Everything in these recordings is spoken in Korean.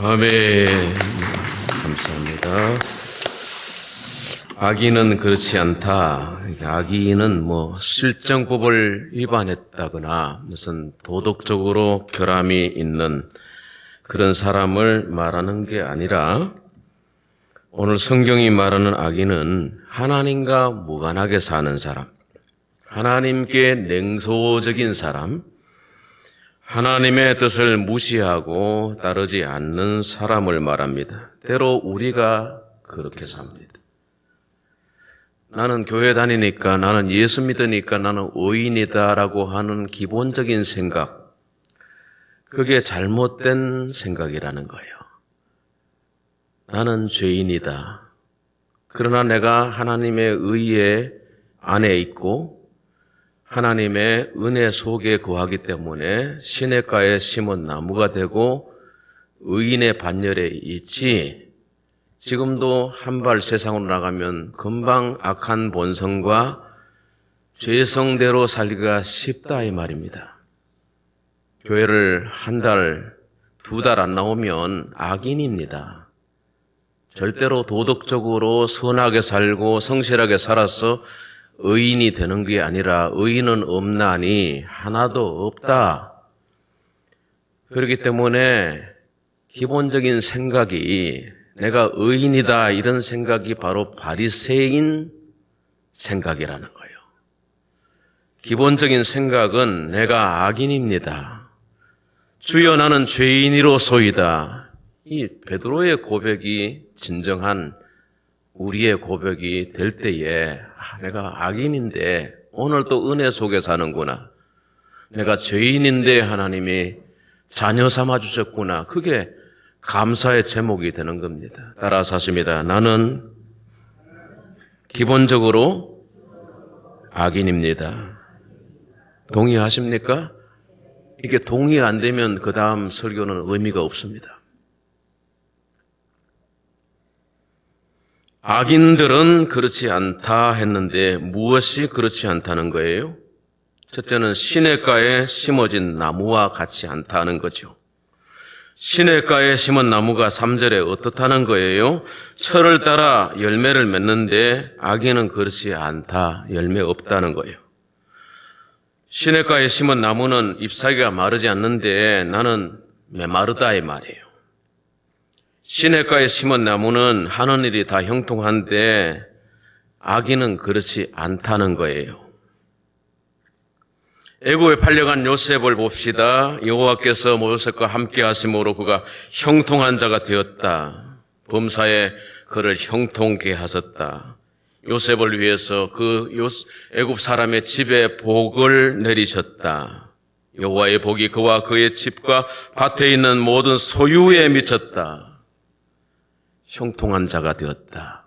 아멘. 감사합니다. 악인은 그렇지 않다. 악인은 뭐 실정법을 위반했다거나 무슨 도덕적으로 결함이 있는 그런 사람을 말하는 게 아니라 오늘 성경이 말하는 악인은 하나님과 무관하게 사는 사람, 하나님께 냉소적인 사람, 하나님의 뜻을 무시하고 따르지 않는 사람을 말합니다. 때로 우리가 그렇게 삽니다. 나는 교회 다니니까, 나는 예수 믿으니까 나는 의인이다라고 하는 기본적인 생각, 그게 잘못된 생각이라는 거예요. 나는 죄인이다. 그러나 내가 하나님의 의에 안에 있고 하나님의 은혜 속에 거하기 때문에 시냇가에 심은 나무가 되고 의인의 반열에 있지 지금도 한 발 세상으로 나가면 금방 악한 본성과 죄성대로 살기가 쉽다 이 말입니다. 교회를 한 달, 두 달 안 나오면 악인입니다. 절대로 도덕적으로 선하게 살고 성실하게 살아서 의인이 되는 게 아니라 의인은 없나니 하나도 없다. 그렇기 때문에 기본적인 생각이 내가 의인이다 이런 생각이 바로 바리새인 생각이라는 거예요. 기본적인 생각은 내가 악인입니다. 주여 나는 죄인이로소이다. 이 베드로의 고백이 진정한 우리의 고백이 될 때에 아, 내가 악인인데 오늘 또 은혜 속에 사는구나. 내가 죄인인데 하나님이 자녀 삼아 주셨구나. 그게 감사의 제목이 되는 겁니다. 따라서 하십니다. 나는 기본적으로 악인입니다. 동의하십니까? 이게 동의 안 되면 그 다음 설교는 의미가 없습니다. 악인들은 그렇지 않다 했는데 무엇이 그렇지 않다는 거예요? 첫째는 시냇가에 심어진 나무와 같이 않다는 거죠. 시냇가에 심은 나무가 3절에 어떻다는 거예요? 철을 따라 열매를 맺는데 악인은 그렇지 않다. 열매 없다는 거예요. 시냇가에 심은 나무는 잎사귀가 마르지 않는데 나는 메마르다 이 말이에요. 시냇가에 심은 나무는 하는 일이 다 형통한데 악인은 그렇지 않다는 거예요. 애굽에 팔려간 요셉을 봅시다. 여호와께서 모세과 함께 하심으로 그가 형통한 자가 되었다. 범사에 그를 형통케 하셨다. 요셉을 위해서 그 애굽 사람의 집에 복을 내리셨다. 여호와의 복이 그와 그의 집과 밭에 있는 모든 소유에 미쳤다. 형통한 자가 되었다.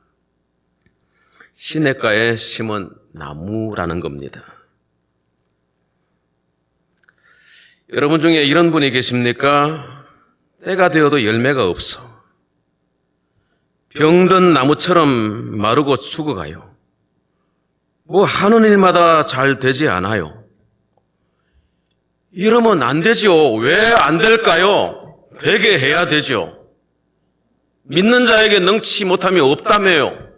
시냇가에 심은 나무라는 겁니다. 여러분 중에 이런 분이 계십니까? 때가 되어도 열매가 없어. 병든 나무처럼 마르고 죽어가요. 뭐 하는 일마다 잘 되지 않아요. 이러면 안 되죠. 왜안 될까요? 되게 해야 되죠. 믿는 자에게 능치 못함이 없다며요.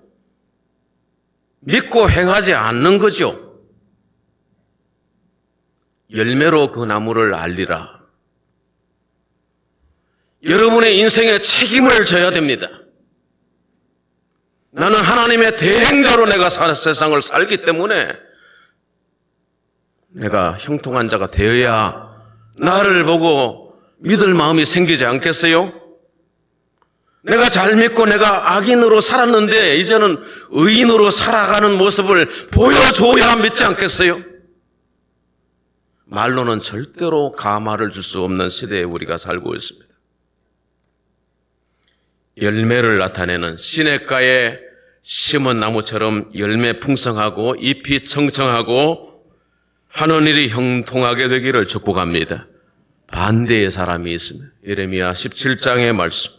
믿고 행하지 않는 거죠. 열매로 그 나무를 알리라. 여러분의 인생에 책임을 져야 됩니다. 나는 하나님의 대행자로 내가 세상을 살기 때문에 내가 형통한 자가 되어야 나를 보고 믿을 마음이 생기지 않겠어요? 내가 잘 믿고 내가 악인으로 살았는데 이제는 의인으로 살아가는 모습을 보여줘야 믿지 않겠어요? 말로는 절대로 가마를 줄 수 없는 시대에 우리가 살고 있습니다. 열매를 나타내는 시냇가에 심은 나무처럼 열매 풍성하고 잎이 청청하고 하는 일이 형통하게 되기를 축복합니다. 반대의 사람이 있습니다. 예레미야 17장의 말씀.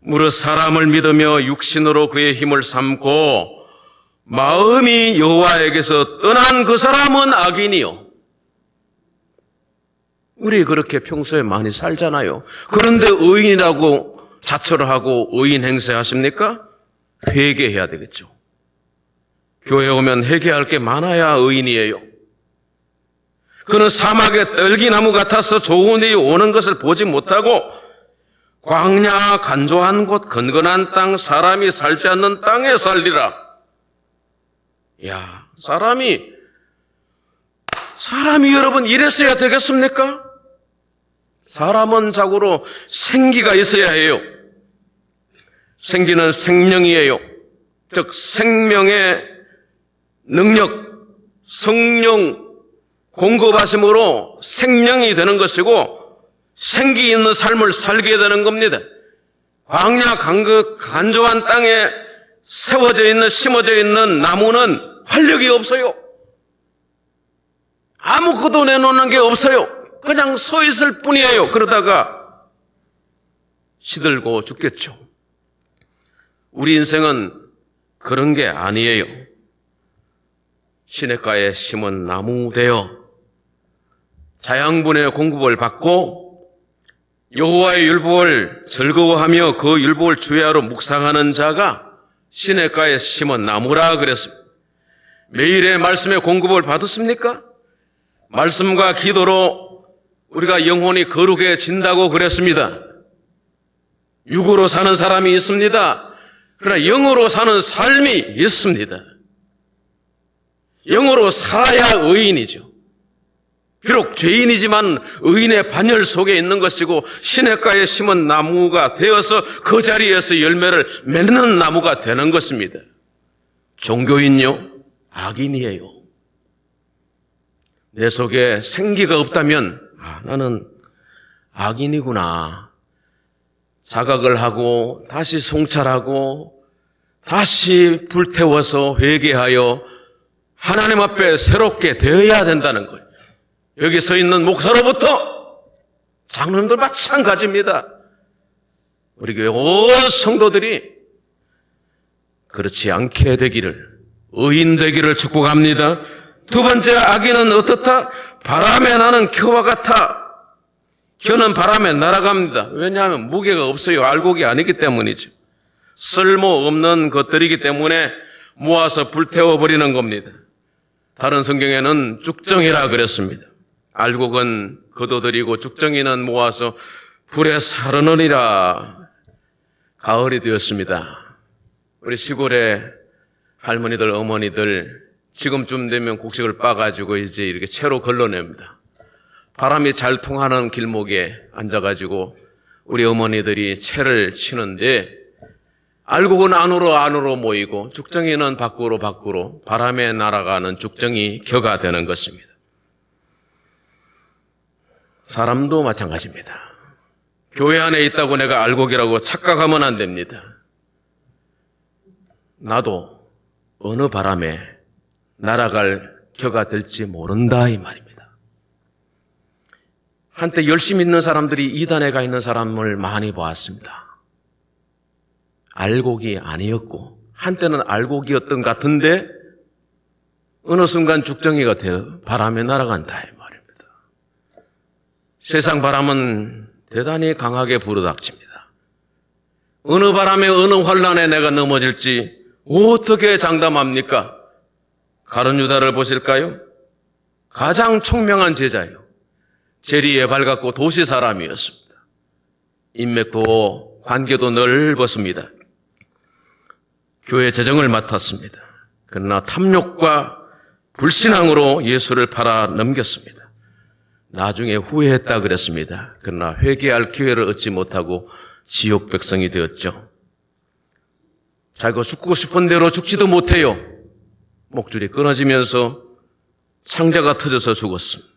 무릇 사람을 믿으며 육신으로 그의 힘을 삼고 마음이 여호와에게서 떠난 그 사람은 악인이요 우리 그렇게 평소에 많이 살잖아요. 그런데 의인이라고 자처를 하고 의인 행세하십니까? 회개해야 되겠죠. 교회 오면 회개할 게 많아야 의인이에요. 그는 사막의 떨기나무 같아서 좋은 일이 오는 것을 보지 못하고 광야 간조한 곳 건건한 땅 사람이 살지 않는 땅에 살리라. 야, 사람이 사람이 여러분 이랬어야 되겠습니까? 사람은 자고로 생기가 있어야 해요. 생기는 생명이에요. 즉 생명의 능력, 성령 공급하심으로 생명이 되는 것이고 생기 있는 삶을 살게 되는 겁니다. 광야 간그 간조한 땅에 세워져 있는 심어져 있는 나무는 활력이 없어요. 아무것도 내놓는 게 없어요. 그냥 서 있을 뿐이에요. 그러다가 시들고 죽겠죠. 우리 인생은 그런 게 아니에요. 시냇가에 심은 나무 되어 자양분의 공급을 받고 여호와의 율법을 즐거워하며 그 율법을 주야로 묵상하는 자가 시냇가에 심은 나무라 그랬습니다. 매일의 말씀의 공급을 받았습니까? 말씀과 기도로 우리가 영혼이 거룩해진다고 그랬습니다. 육으로 사는 사람이 있습니다. 그러나 영으로 사는 삶이 있습니다. 영으로 살아야 의인이죠. 비록 죄인이지만 의인의 반열 속에 있는 것이고 시냇가에 심은 나무가 되어서 그 자리에서 열매를 맺는 나무가 되는 것입니다. 종교인요 악인이에요. 내 속에 생기가 없다면 아, 나는 악인이구나. 자각을 하고 다시 송찰하고 다시 불태워서 회개하여 하나님 앞에 새롭게 되어야 된다는 거예요. 여기 서 있는 목사로부터 장로님들 마찬가지입니다. 우리 교회 온 성도들이 그렇지 않게 되기를 의인 되기를 축복합니다. 두 번째 악인은 어떻다? 바람에 나는 겨와 같아. 겨는 바람에 날아갑니다. 왜냐하면 무게가 없어요. 알곡이 아니기 때문이죠. 쓸모없는 것들이기 때문에 모아서 불태워버리는 겁니다. 다른 성경에는 쭉정이라 그랬습니다. 알곡은 거둬들이고 쭉정이는 모아서 불에 사르느니라 가을이 되었습니다. 우리 시골의 할머니들, 어머니들 지금쯤 되면 곡식을 빻아가지고 이제 이렇게 채로 걸러냅니다. 바람이 잘 통하는 길목에 앉아가지고 우리 어머니들이 채를 치는데 알곡은 안으로 안으로 모이고 죽정이는 밖으로 밖으로 바람에 날아가는 죽정이 겨가 되는 것입니다. 사람도 마찬가지입니다. 교회 안에 있다고 내가 알곡이라고 착각하면 안 됩니다. 나도 어느 바람에 날아갈 겨가 될지 모른다 이 말입니다. 한때 열심히 있는 사람들이 이단에 가 있는 사람을 많이 보았습니다. 알곡이 아니었고 한때는 알곡이었던 것 같은데 어느 순간 죽정이가 되어 바람에 날아간다. 세상 바람은 대단히 강하게 불어닥칩니다. 어느 바람에 어느 환란에 내가 넘어질지 어떻게 장담합니까? 가론 유다를 보실까요? 가장 총명한 제자예요. 제리에 밝았고 도시 사람이었습니다. 인맥도 관계도 넓었습니다. 교회 재정을 맡았습니다. 그러나 탐욕과 불신앙으로 예수를 팔아 넘겼습니다. 나중에 후회했다 그랬습니다. 그러나 회개할 기회를 얻지 못하고 지옥 백성이 되었죠. 자기가 죽고 싶은 대로 죽지도 못해요. 목줄이 끊어지면서 창자가 터져서 죽었습니다.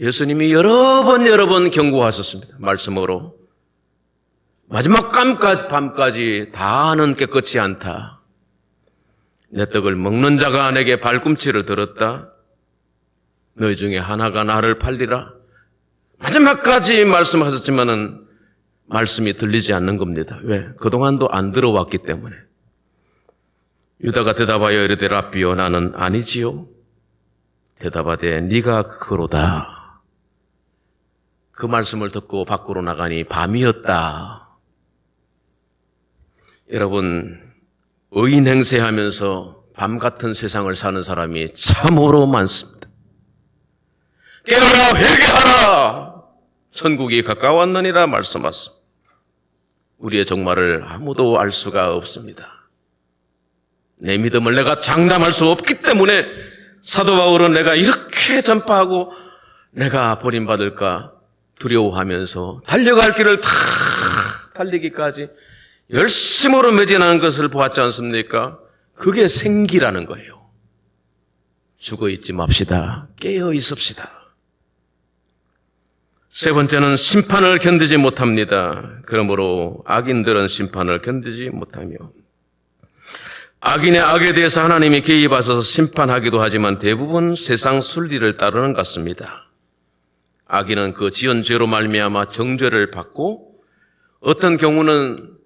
예수님이 여러 번 여러 번 경고하셨습니다. 말씀으로. 마지막 깜까지, 밤까지 다는 깨끗이 않다. 내 떡을 먹는 자가 내게 발꿈치를 들었다. 너희 중에 하나가 나를 팔리라. 마지막까지 말씀하셨지만은 말씀이 들리지 않는 겁니다. 왜? 그동안도 안 들어왔기 때문에. 유다가 대답하여 이르되 라비오 나는 아니지요. 대답하되 네가 그로다. 그 말씀을 듣고 밖으로 나가니 밤이었다. 여러분, 의인 행세하면서 밤 같은 세상을 사는 사람이 참으로 많습니다. 깨어라 회개하라 천국이 가까웠느니라 말씀하습니다. 우리의 종말을 아무도 알 수가 없습니다. 내 믿음을 내가 장담할 수 없기 때문에 사도 바울은 내가 이렇게 전파하고 내가 버림받을까 두려워하면서 달려갈 길을 다 달리기까지 열심으로 매진하는 것을 보았지 않습니까? 그게 생기라는 거예요. 죽어 있지 맙시다. 깨어 있읍시다. 세 번째는 심판을 견디지 못합니다. 그러므로 악인들은 심판을 견디지 못하며 악인의 악에 대해서 하나님이 개입하셔서 심판하기도 하지만 대부분 세상 순리를 따르는 것 같습니다. 악인은 그 지은 죄로 말미암아 정죄를 받고 어떤 경우는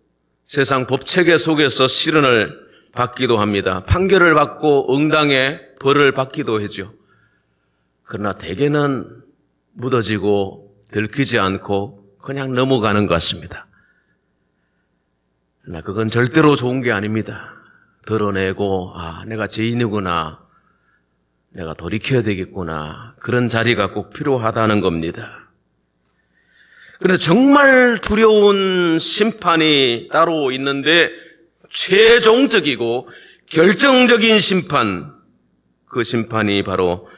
세상 법체계 속에서 실현을 받기도 합니다. 판결을 받고 응당의 벌을 받기도 하죠. 그러나 대개는 묻어지고 들키지 않고 그냥 넘어가는 것 같습니다. 그러나 그건 절대로 좋은 게 아닙니다. 드러내고 아 내가 죄인이구나 내가 돌이켜야 되겠구나 그런 자리가 꼭 필요하다는 겁니다. 그런데 정말 두려운 심판이 따로 있는데 최종적이고 결정적인 심판 그 심판이 바로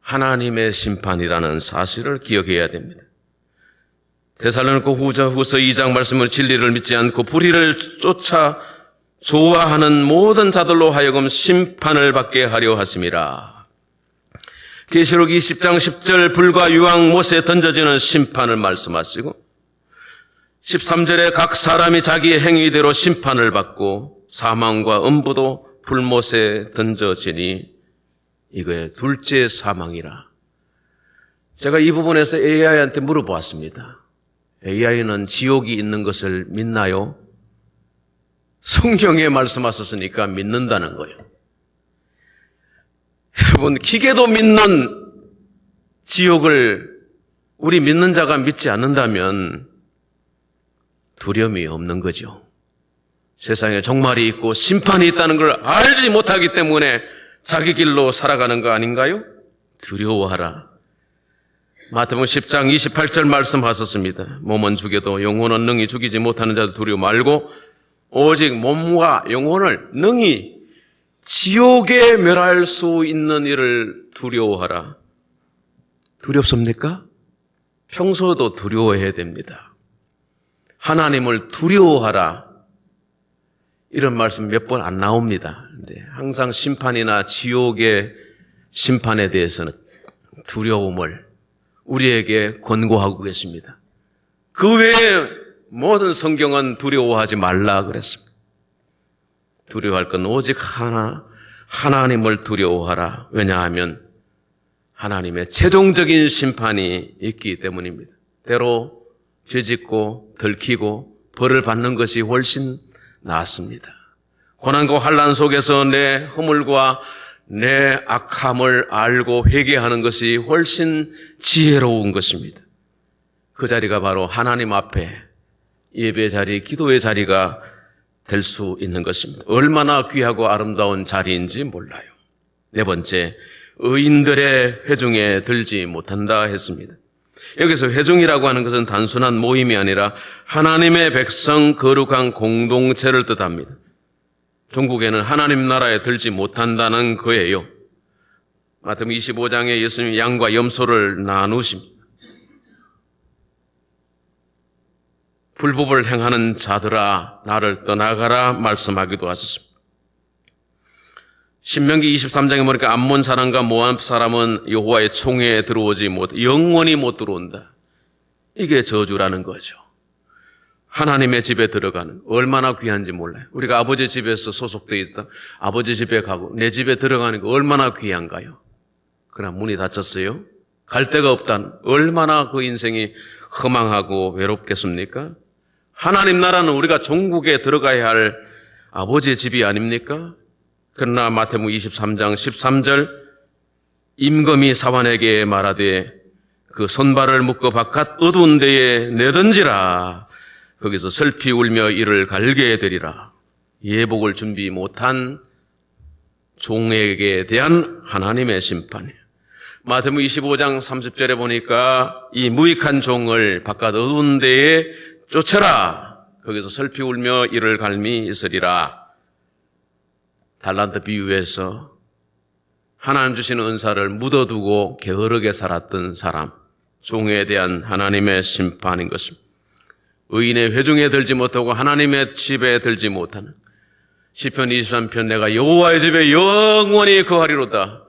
하나님의 심판이라는 사실을 기억해야 됩니다. 데살로니가 후자 후서 2장 말씀을 진리를 믿지 않고 불의를 쫓아 좋아하는 모든 자들로 하여금 심판을 받게 하려 하심이라. 계시록 20장 10절 불과 유황 못에 던져지는 심판을 말씀하시고 13절에 각 사람이 자기의 행위대로 심판을 받고 사망과 음부도 불못에 던져지니 이거의 둘째 사망이라. 제가 이 부분에서 AI한테 물어보았습니다. AI는 지옥이 있는 것을 믿나요? 성경에 말씀하셨으니까 믿는다는 거예요. 여러분, 기계도 믿는 지옥을 우리 믿는 자가 믿지 않는다면 두려움이 없는 거죠. 세상에 종말이 있고 심판이 있다는 걸 알지 못하기 때문에 자기 길로 살아가는 거 아닌가요? 두려워하라. 마태복음 10장 28절 말씀하셨습니다. 몸은 죽여도 영혼은 능히 죽이지 못하는 자도 두려워 말고 오직 몸과 영혼을 능히 지옥에 멸할 수 있는 일을 두려워하라. 두렵습니까? 평소도 두려워해야 됩니다. 하나님을 두려워하라. 이런 말씀 몇 번 안 나옵니다. 항상 심판이나 지옥의 심판에 대해서는 두려움을 우리에게 권고하고 계십니다. 그 외에 모든 성경은 두려워하지 말라 그랬습니다. 두려워할 건 오직 하나, 하나님을 두려워하라. 왜냐하면 하나님의 최종적인 심판이 있기 때문입니다. 때로 죄짓고 들키고 벌을 받는 것이 훨씬 낫습니다. 고난과 환란 속에서 내 허물과 내 악함을 알고 회개하는 것이 훨씬 지혜로운 것입니다. 그 자리가 바로 하나님 앞에 예배 자리, 기도의 자리가 될 수 있는 것입니다. 얼마나 귀하고 아름다운 자리인지 몰라요. 네 번째, 의인들의 회중에 들지 못한다 했습니다. 여기서 회중이라고 하는 것은 단순한 모임이 아니라 하나님의 백성 거룩한 공동체를 뜻합니다. 종국에는 하나님 나라에 들지 못한다는 거예요. 마태복음 25장에 예수님이 양과 염소를 나누십니다. 불법을 행하는 자들아 나를 떠나가라 말씀하기도 하셨습니다. 신명기 23장에 보니까 암몬 사람과 모압 사람은 여호와의 총회에 들어오지 못 영원히 못 들어온다. 이게 저주라는 거죠. 하나님의 집에 들어가는 얼마나 귀한지 몰라요. 우리가 아버지 집에서 소속되어 있다. 아버지 집에 가고 내 집에 들어가는 거 얼마나 귀한가요? 그러나 문이 닫혔어요. 갈 데가 없단 얼마나 그 인생이 허망하고 외롭겠습니까? 하나님 나라는 우리가 종국에 들어가야 할 아버지의 집이 아닙니까? 그러나 마태복음 23장 13절 임금이 사환에게 말하되 그 손발을 묶어 바깥 어두운 데에 내던지라. 거기서 슬피 울며 이를 갈게 되리라. 예복을 준비 못한 종에게 대한 하나님의 심판이에요. 마태복음 25장 30절에 보니까 이 무익한 종을 바깥 어두운 데에 쫓아라. 거기서 슬피 울며 이를 갈미 있으리라. 달란트 비유에서 하나님 주시는 은사를 묻어두고 게으르게 살았던 사람, 종에 대한 하나님의 심판인 것입니다. 의인의 회중에 들지 못하고 하나님의 집에 들지 못하는 시편 23편 내가 여호와의 집에 영원히 거하리로다.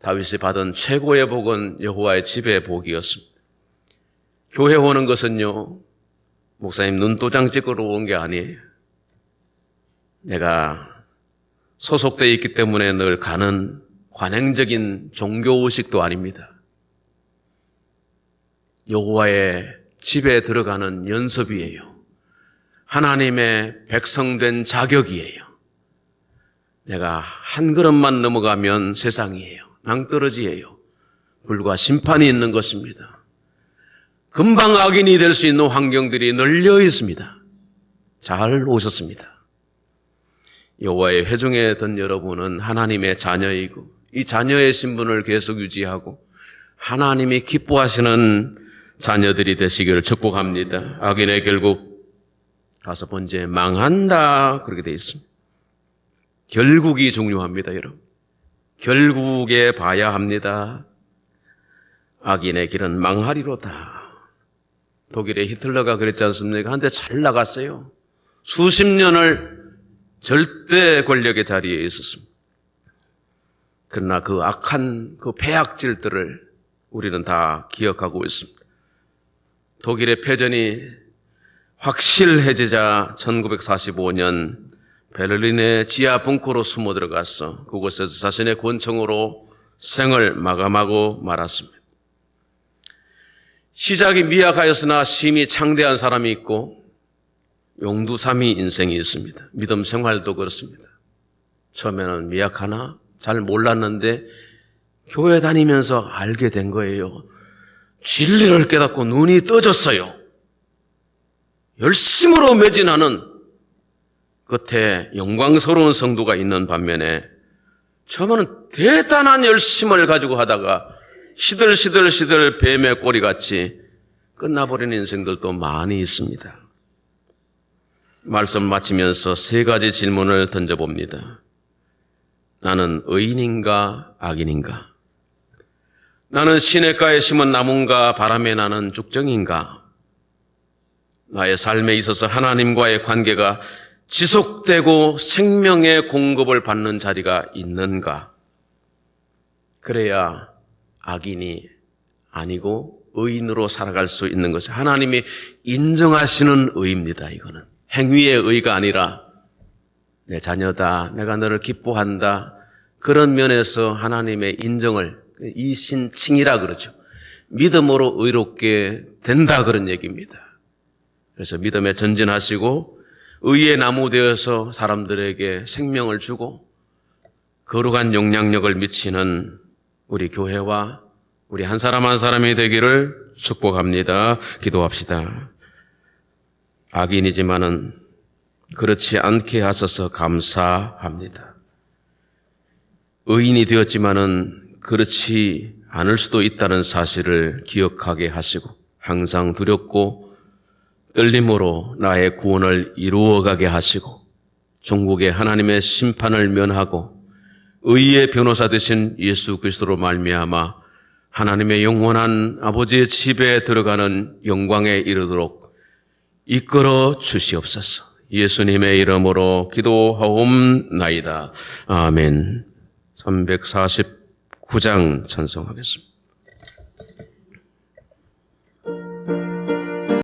다윗이 받은 최고의 복은 여호와의 집의 복이었습니다. 교회 오는 것은요, 목사님 눈도장 찍으러 온 게 아니에요. 내가 소속되어 있기 때문에 늘 가는 관행적인 종교의식도 아닙니다. 여호와의 집에 들어가는 연습이에요. 하나님의 백성된 자격이에요. 내가 한 걸음만 넘어가면 세상이에요. 낭떠러지예요. 불과 심판이 있는 것입니다. 금방 악인이 될 수 있는 환경들이 널려 있습니다. 잘 오셨습니다. 여호와의 회중에 든 여러분은 하나님의 자녀이고 이 자녀의 신분을 계속 유지하고 하나님이 기뻐하시는 자녀들이 되시기를 축복합니다. 악인의 결국 다섯 번째 망한다 그렇게 되어 있습니다. 결국이 중요합니다, 여러분. 결국에 봐야 합니다. 악인의 길은 망하리로다. 독일의 히틀러가 그랬지 않습니까? 한데 잘 나갔어요. 수십 년을 절대 권력의 자리에 있었습니다. 그러나 그 악한 그 배악질들을 우리는 다 기억하고 있습니다. 독일의 패전이 확실해지자 1945년 베를린의 지하 벙커로 숨어 들어가서 그곳에서 자신의 권총으로 생을 마감하고 말았습니다. 시작이 미약하였으나 심히 창대한 사람이 있고 용두삼이 인생이 있습니다. 믿음 생활도 그렇습니다. 처음에는 미약하나 잘 몰랐는데 교회 다니면서 알게 된 거예요. 진리를 깨닫고 눈이 떠졌어요. 열심으로 매진하는 끝에 영광스러운 성도가 있는 반면에 처음에는 대단한 열심을 가지고 하다가 시들시들시들 뱀의 꼬리같이 끝나버린 인생들도 많이 있습니다. 말씀 마치면서 세 가지 질문을 던져봅니다. 나는 의인인가 악인인가? 나는 시냇가에 심은 나무인가 바람에 나는 죽정인가? 나의 삶에 있어서 하나님과의 관계가 지속되고 생명의 공급을 받는 자리가 있는가? 그래야 악인이 아니고 의인으로 살아갈 수 있는 것이 하나님이 인정하시는 의입니다. 이거는 행위의 의가 아니라 내 자녀다, 내가 너를 기뻐한다 그런 면에서 하나님의 인정을 이신칭이라 그러죠. 믿음으로 의롭게 된다 그런 얘기입니다. 그래서 믿음에 전진하시고 의의 나무 되어서 사람들에게 생명을 주고 거룩한 영향력을 미치는 우리 교회와 우리 한 사람 한 사람이 되기를 축복합니다. 기도합시다. 악인이지만은 그렇지 않게 하셔서 감사합니다. 의인이 되었지만은 그렇지 않을 수도 있다는 사실을 기억하게 하시고 항상 두렵고 떨림으로 나의 구원을 이루어가게 하시고 종국의 하나님의 심판을 면하고 의의 변호사 되신 예수 그리스도로 말미암아 하나님의 영원한 아버지의 집에 들어가는 영광에 이르도록 이끌어 주시옵소서. 예수님의 이름으로 기도하옵나이다. 아멘. 349장 찬송하겠습니다.